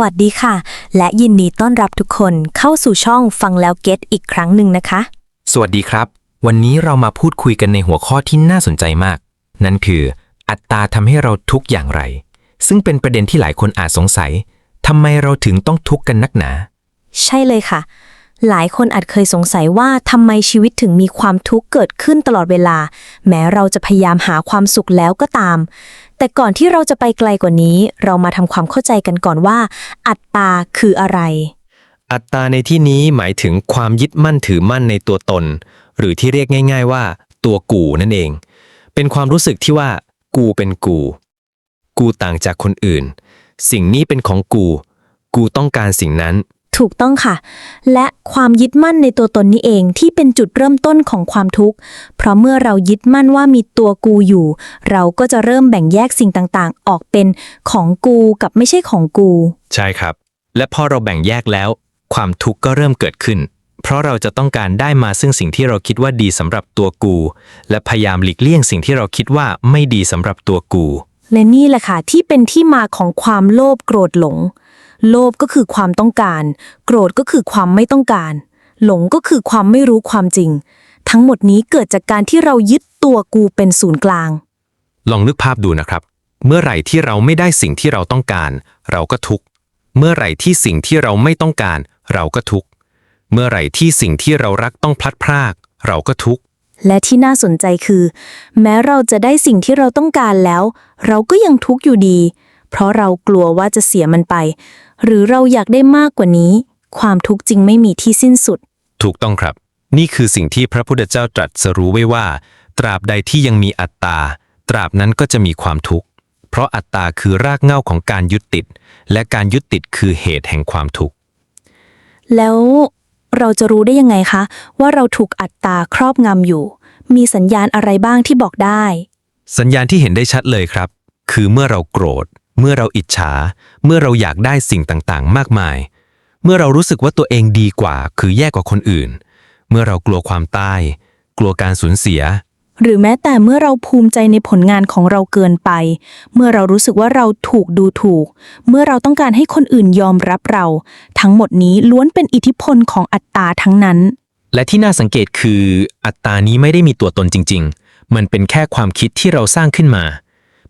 วัสดีค่ะ และยินดีต้อนรับทุกคนเข้าสู่ช่องฟังแล้วเก็ตอีกครั้งหนึ่งนะคะ สวัสดีครับ วันนี้เรามาพูดคุยกันในหัวข้อที่น่าสนใจมาก นั่นคือ อัตราทำให้เราทุกข์อย่างไร ซึ่งเป็นประเด็นที่หลายคนอาจสงสัยทำไมเราถึงต้องทุกข์กันนักหนา ใช่เลยค่ะ หลายคนอาจเคยสงสัยว่าทำไมชีวิตถึงมีความทุกข์เกิดขึ้นตลอดเวลา แม้เราจะพยายามหาความสุขแล้วก็ตาม แต่ก่อนที่เราจะไปไกลกว่านี้ เรามาทำความเข้าใจกันก่อนว่า อัตตาคืออะไร อัตตาในที่นี้หมายถึงความยึดมั่นถือมั่นในตัวตน หรือที่เรียกง่าย ๆว่า ตัวกูนั่นเอง เป็นความรู้สึกที่ว่า กูเป็นกู กูต่างจากคนอื่น สิ่งนี้เป็นของกู กูต้องการสิ่งนั้น ถูกต้องค่ะ และความยึดมั่นในตัวตนนี้เองที่เป็นจุดเริ่มต้นของความทุกข์ เพราะเมื่อเรายึดมั่นว่ามีตัวกูอยู่ เราก็จะเริ่มแบ่งแยกสิ่งต่างๆ ออกเป็นของกูกับไม่ใช่ของกู ใช่ครับ และพอเราแบ่งแยกแล้ว ความทุกข์ก็เริ่มเกิดขึ้น เพราะเราจะต้องการได้มาซึ่งสิ่งที่เราคิดว่าดีสำหรับตัวกู และพยายามหลีกเลี่ยงสิ่งที่เราคิดว่าไม่ดีสำหรับตัวกู และนี่แหละค่ะที่เป็นที่มาของความโลภโกรธหลง โลภก็คือความต้องการ โกรธก็คือความไม่ต้องการ หลงก็คือความไม่รู้ความจริง ทั้งหมดนี้เกิดจากการที่เรายึดตัวกูเป็นศูนย์กลาง ลองนึกภาพดูนะครับ เมื่อไหร่ที่เราไม่ได้สิ่งที่เราต้องการ เราก็ทุกข์เมื่อไหร่ที่สิ่งที่เราไม่ต้องการ เราก็ทุกข์เมื่อไหร่ที่สิ่งที่เรารักต้องพลัดพราก เราก็ทุกข์และที่น่าสนใจคือ แม้เราจะได้สิ่งที่เราต้องการแล้ว เราก็ยังทุกข์อยู่ดี เพราะเรากลัวว่าจะเสียมันไป หรือเราอยากได้มากกว่านี้ ความทุกข์จึงไม่มีที่สิ้นสุด ถูกต้องครับ นี่คือสิ่งที่พระพุทธเจ้าตรัสรู้ไว้ว่า ตราบใดที่ยังมีอัตตา ตราบนั้นก็จะมีความทุกข์ เพราะอัตตาคือรากเหง้าของการยึดติด และการยึดติดคือเหตุแห่งความทุกข์ แล้วเราจะรู้ได้ยังไงคะ ว่าเราถูกอัตตาครอบงำอยู่ มีสัญญาณอะไรบ้างที่บอกได้ สัญญาณที่เห็นได้ชัดเลยครับ คือเมื่อเราโกรธ เมื่อเราอิจฉา เมื่อเราอยากได้สิ่งต่างๆ มากมาย เมื่อเรารู้สึกว่าตัวเองดีกว่า คือแย่กว่าคนอื่น เมื่อเรากลัวความตาย กลัวการสูญเสีย หรือแม้แต่เมื่อเราภูมิใจในผลงานของเราเกินไป เมื่อเรารู้สึกว่าเราถูกดูถูก เมื่อเราต้องการให้คนอื่นยอมรับเรา ทั้งหมดนี้ล้วนเป็นอิทธิพลของอัตตาทั้งนั้น และที่น่าสังเกตคือ อัตตานี้ไม่ได้มีตัวตนจริง ๆ มันเป็นแค่ความคิดที่เราสร้างขึ้นมา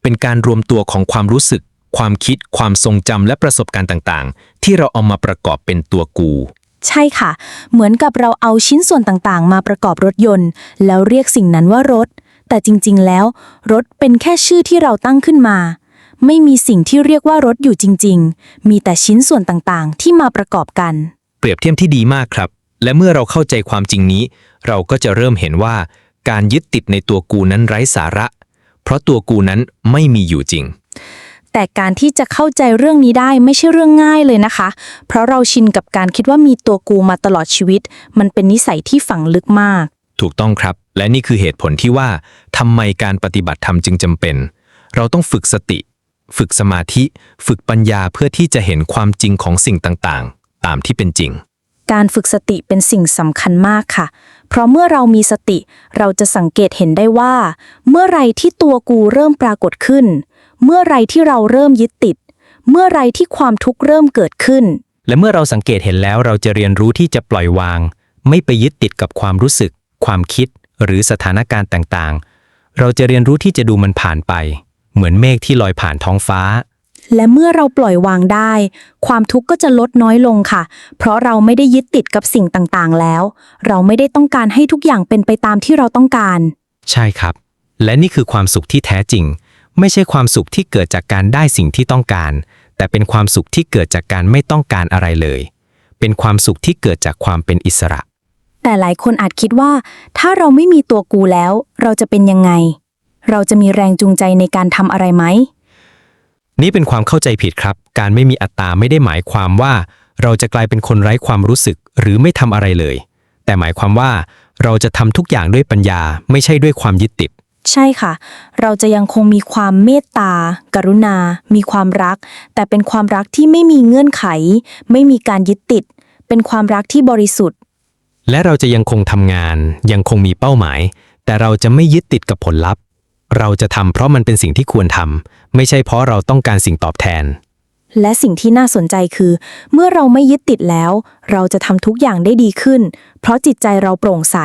เป็นการรวมตัวของความรู้สึก ความคิดความทรงจำและประสบการณ์ต่างๆ ที่เราเอามาประกอบเป็นตัวกู ใช่ค่ะ เหมือนกับเราเอาชิ้นส่วนต่างๆ มาประกอบรถยนต์ แล้วเรียกสิ่งนั้นว่ารถ แต่จริงๆ แล้ว รถเป็นแค่ชื่อที่เราตั้งขึ้นมา ไม่มีสิ่งที่เรียกว่ารถอยู่จริง ๆ มีแต่ชิ้นส่วนต่างๆ ที่มาประกอบกัน เปรียบเทียบที่ดีมากครับ และเมื่อเราเข้าใจความจริงนี้ เราก็จะเริ่มเห็นว่า การยึดติดในตัวกูนั้นไร้สาระ เพราะตัวกูนั้นไม่มีอยู่จริง แต่การที่จะเข้าใจเรื่องนี้ได้ไม่ใช่เรื่องง่ายเลยนะคะ เพราะเราชินกับการคิดว่ามีตัวกูมาตลอดชีวิต มันเป็นนิสัยที่ฝังลึกมาก ถูกต้องครับ และนี่คือเหตุผลที่ว่าทำไมการปฏิบัติธรรมจึงจำเป็น เราต้องฝึกสติ ฝึกสมาธิ ฝึกปัญญาเพื่อที่จะเห็นความจริงของสิ่งต่างๆ ตามที่เป็นจริง การฝึกสติเป็นสิ่งสำคัญมากค่ะ เพราะเมื่อเรามีสติ เราจะสังเกตเห็นได้ว่า เมื่อไรที่ตัวกูเริ่มปรากฏขึ้น เมื่อไรที่เราเริ่มยึดติด เมื่อไรที่ความทุกข์เริ่มเกิดขึ้น และเมื่อเราสังเกตเห็นแล้วเราจะเรียนรู้ที่จะปล่อยวาง ไม่ไปยึดติดกับความรู้สึก ความคิด หรือสถานการณ์ต่างๆ เราจะเรียนรู้ที่จะดูมันผ่านไป เหมือนเมฆที่ลอยผ่านท้องฟ้า และเมื่อเราปล่อยวางได้ ความทุกข์ก็จะลดน้อยลงค่ะ เพราะเราไม่ได้ยึดติดกับสิ่งต่างๆ แล้ว เราไม่ได้ต้องการให้ทุกอย่างเป็นไปตามที่เราต้องการ ใช่ครับ และนี่คือความสุขที่แท้จริง ไม่ใช่ความสุขที่เกิดจากการได้สิ่งที่ต้องการ แต่เป็นความสุขที่เกิดจากการไม่ต้องการอะไรเลย เป็นความสุขที่เกิดจากความเป็นอิสระ แต่หลายคนอาจคิดว่า ถ้าเราไม่มีตัวกูแล้ว เราจะเป็นยังไง เราจะมีแรงจูงใจในการทำอะไรไหม นี่เป็นความเข้าใจผิดครับ การไม่มีอัตตาไม่ได้หมายความว่า เราจะกลายเป็นคนไร้ความรู้สึกหรือไม่ทำอะไรเลย แต่หมายความว่า เราจะทำทุกอย่างด้วยปัญญา ไม่ใช่ด้วยความยึดติด ใช่ค่ะ เราจะยังคงมีความเมตตา กรุณา มีความรัก แต่เป็นความรักที่ไม่มีเงื่อนไข ไม่มีการยึดติด เป็นความรักที่บริสุทธิ์ และเราจะยังคงทำงาน ยังคงมีเป้าหมาย แต่เราจะไม่ยึดติดกับผลลัพธ์ เราจะทำเพราะมันเป็นสิ่งที่ควรทำไม่ใช่เพราะเราต้องการสิ่งตอบแทน และสิ่งที่น่าสนใจคือ เมื่อเราไม่ยึดติดแล้ว เราจะทำทุกอย่างได้ดีขึ้น เพราะจิตใจเราโปร่งใส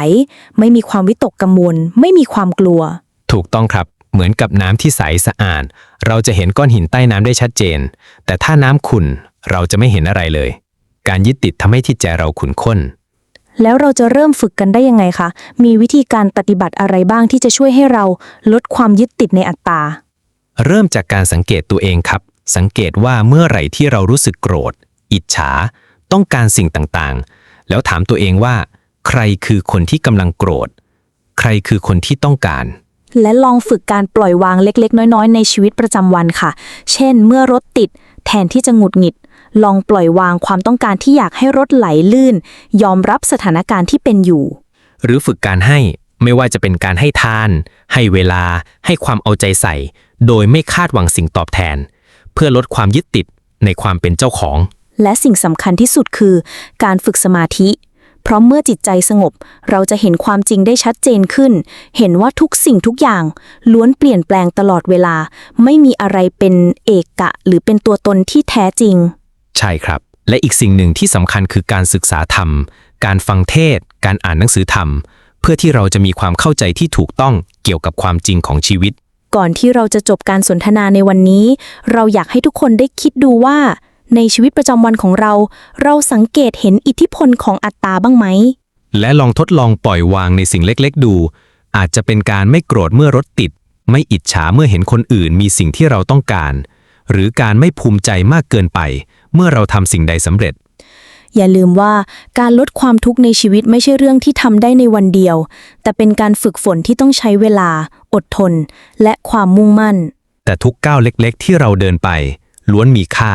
ไม่มีความวิตกกังวล ไม่มีความกลัว ถูกต้องครับ เหมือนกับน้ำที่ใสสะอาด เราจะเห็นก้อนหินใต้น้ำได้ชัดเจน แต่ถ้าน้ำขุ่นเราจะไม่เห็นอะไรเลย การยึดติดทำให้ที่ใจเราขุ่นข้น แล้วเราจะเริ่มฝึกกันได้ยังไงคะ มีวิธีการปฏิบัติอะไรบ้างที่จะช่วยให้เราลดความยึดติดในอัตตา เริ่มจากการสังเกตตัวเองครับ สังเกตว่าเมื่อไหร่ที่เรารู้สึกโกรธ อิจฉา ต้องการสิ่งต่างๆ แล้วถามตัวเองว่า ใครคือคนที่กำลังโกรธ ใครคือคนที่ต้องการ และลองฝึกการปล่อยวางเล็ก ๆ น้อย ๆ ในชีวิตประจำวันค่ะ เช่น เมื่อรถติด แทนที่จะหงุดหงิด ลองปล่อยวางความต้องการที่อยากให้รถไหลลื่น ยอมรับสถานการณ์ที่เป็นอยู่ หรือฝึกการให้ไม่ว่าจะเป็นการให้ทาน ให้เวลา ให้ความเอาใจใส่ โดยไม่คาดหวังสิ่งตอบแทน เพื่อลดความยึดติดในความเป็นเจ้าของ และสิ่งสำคัญที่สุดคือ การฝึกสมาธิ เพราะเมื่อจิตใจสงบ เราจะเห็นความจริงได้ชัดเจนขึ้น เห็นว่าทุกสิ่งทุกอย่าง ล้วนเปลี่ยนแปลงตลอดเวลา ไม่มีอะไรเป็นเอกกะหรือเป็นตัวตนที่แท้จริง ใช่ครับ และอีกสิ่งหนึ่งที่สำคัญคือการศึกษาธรรม การฟังเทศน์การอ่านหนังสือธรรม เพื่อที่เราจะมีความเข้าใจที่ถูกต้องเกี่ยวกับความจริงของชีวิต ก่อนที่เราจะจบการสนทนาในวันนี้ เราอยากให้ทุกคนได้คิดดูว่า ในชีวิตประจำวันของเรา เราสังเกตเห็นอิทธิพลของอัตตาบ้างไหม และลองทดลองปล่อยวางในสิ่งเล็กๆ ดู อาจจะเป็นการไม่โกรธเมื่อรถติด ไม่อิจฉาเมื่อเห็นคนอื่นมีสิ่งที่เราต้องการ หรือการไม่ภูมิใจมากเกินไป เมื่อเราทำสิ่งใดสำเร็จ อย่าลืมว่าการลดความทุกข์ในชีวิตไม่ใช่เรื่องที่ทำได้ในวันเดียว แต่เป็นการฝึกฝนที่ต้องใช้เวลา อดทน และความมุ่งมั่น แต่ทุกก้าวเล็กๆ ที่เราเดินไป ล้วนมีค่า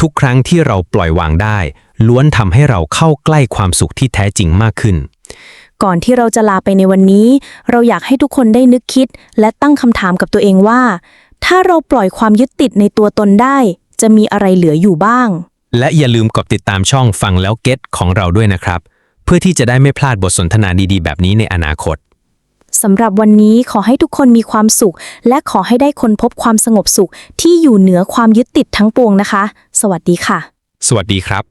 ทุกครั้งที่เราปล่อยวางได้ ล้วนทำให้เราเข้าใกล้ความสุขที่แท้จริงมากขึ้น ก่อนที่เราจะลาไปในวันนี้ เราอยากให้ทุกคนได้นึกคิด และตั้งคำถามกับตัวเองว่า ถ้าเราปล่อยความยึดติดในตัวตนได้ จะมีอะไรเหลืออยู่บ้าง และอย่าลืมกดติดตามช่องฟังแล้วเก็ตของเราด้วยนะครับ เพื่อที่จะได้ไม่พลาดบทสนทนาดีๆ แบบนี้ในอนาคตสำหรับวันนี้ขอให้ทุกคนมีความสุข และขอให้ได้ค้นพบความสงบสุขที่อยู่เหนือความยึดติดทั้งปวงนะคะ สวัสดีค่ะ สวัสดีครับ